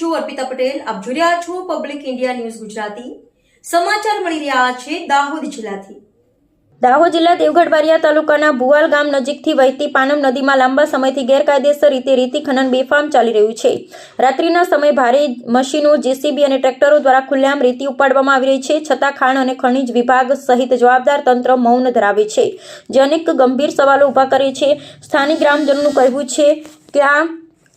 છું અર્પિતા પટેલ. આપ જોઈ રહ્યા છો પબ્લિક ઇન્ડિયા ન્યૂઝ ગુજરાતી. સમાચાર મળી રહ્યા છે દાહોદ જિલ્લાથી. દાહોદ જિલ્લા દેવગઢ બારિયા તાલુકાના ભુવાલ ગામ નજીકથી વહેતી પાનમ નદીમાં લાંબા સમયથી ગેરકાયદેસર રીતે રેતી ખનન બેફામ ચાલી રહ્યું છે. રાત્રિના સમયે ભારે મશીનો, જેસીબી અને ટ્રેક્ટરો દ્વારા ખુલ્લેઆમ રેતી ઉપાડવામાં આવી રહી છે. છતાં ખાણ અને ખનિજ વિભાગ સહિત જવાબદાર તંત્ર મૌન ધરાવે છે. જે અનેક ગંભીર સવાલો ઊભા કરે છે. સ્થાનિક ગ્રામજનોનું કહેવું છે કે આ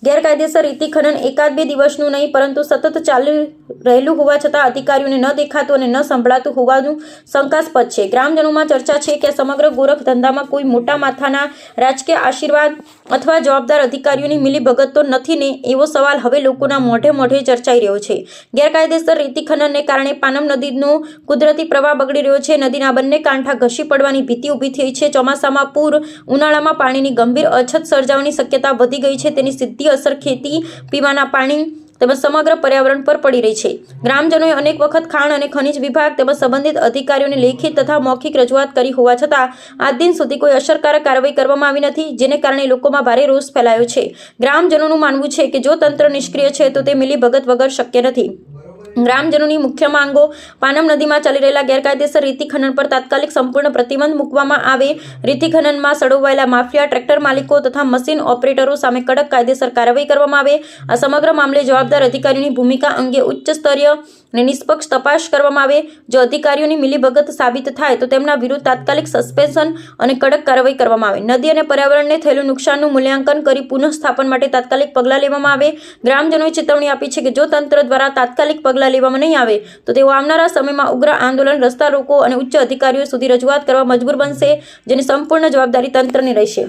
ગેરકાયદેસર રીતિ ખનન એકાદ બે દિવસનું નહીં, પરંતુ સતત ચાલી રહેલું હોવા છતાં અધિકારીઓને ન દેખાતું અને ન સંભળાતું હોવાનું શંકાસ્પદ છે. ગ્રામજનોમાં ચર્ચા છે કે સમગ્ર ગોરખ ધંધામાં કોઈ મોટા માથાના રાજકીય આશીર્વાદ અથવા જવાબદાર અધિકારીઓની મિલીભગત તો નથી ને, એવો સવાલ હવે લોકોના મોઢે મોઢે ચર્ચાઈ રહ્યો છે. ગેરકાયદેસર રીતિ ખનનને કારણે પાનમ નદીનો કુદરતી પ્રવાહ બગડી રહ્યો છે. નદીના બંને કાંઠા ઘસી પડવાની ભીતિ ઊભી થઈ છે. ચોમાસામાં પૂર ઉનાળામાં પાણીની ગંભીર અછત સર્જાવાની શક્યતા વધી ગઈ છે. તેની સીધી અસર ખેતી, પીવાના પાણી તેમજ સમગ્ર પર્યાવરણ પર પડી રહી છે. ગ્રામજનોએ અનેક વખત ખાણ અને ખનિજ વિભાગ તેમજ સંબંધિત અધિકારીઓને લેખિત તથા મૌખિક રજૂઆત કરી હોવા છતાં, આજ દિન સુધી કોઈ અસરકારક કાર્યવાહી કરવામાં આવી નથી, જેને કારણે લોકોમાં ભારે રોષ ફેલાયો છે. ગ્રામજનોનું માનવું છે કે જો તંત્ર નિષ્ક્રિય છે, તો તે મિલીભગત વગર શક્ય નથી. ગ્રામજનોની મુખ્ય માંગો પાનમ નદીમાં ચાલી રહેલા ગેરકાયદેસર રીતિ ખનન પર તાત્કાલિક સંપૂર્ણ પ્રતિબંધ મૂકવામાં આવે. રીતિ ખનનમાં સડોવાયેલા માફિયા, ટ્રેક્ટર માલિકો તથા મશીન ઓપરેટરો સામે કડક કાયદેસર કાર્યવાહી કરવામાં આવે. આ સમગ્ર મામલે જવાબદાર અધિકારીઓની ભૂમિકા અંગે ઉચ્ચ સ્તરીય અને નિષ્પક્ષ તપાસ કરવામાં આવે. જો અધિકારીઓની મિલીભગત સાબિત થાય તો તેમના વિરુદ્ધ તાત્કાલિક સસ્પેન્શન અને કડક કાર્યવાહી કરવામાં આવે. નદી અને પર્યાવરણને થયેલું નુકસાનનું મૂલ્યાંકન કરી પુનઃસ્થાપન માટે તાત્કાલિક પગલાં લેવામાં આવે. ગ્રામજનોએ ચેતવણી આપી છે કે જો તંત્ર દ્વારા તાત્કાલિક પગલાં લેવામાં નહીં આવે. તો તેઓ આવનારા સમયમાં ઉગ્ર આંદોલન, રસ્તા રોકો અને ઉચ્ચ અધિકારીઓ સુધી રજૂઆત કરવા મજબૂર બનશે જેની સંપૂર્ણ જવાબદારી તંત્રની રહેશે.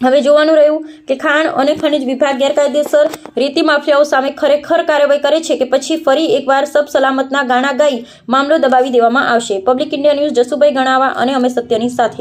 હવે જોવાનું રહ્યું કે ખાણ અને ખનિજ વિભાગ ગેરકાયદેસર રીતિ માફિયાઓ સામે ખરેખર કાર્યવાહી કરે છે કે પછી ફરી એકવાર સબ સલામતના ગાણા ગાઈ મામલો દબાવી દેવામાં આવશે. Public India news Jasubhai Ganava અને અમે સત્યની સાથે.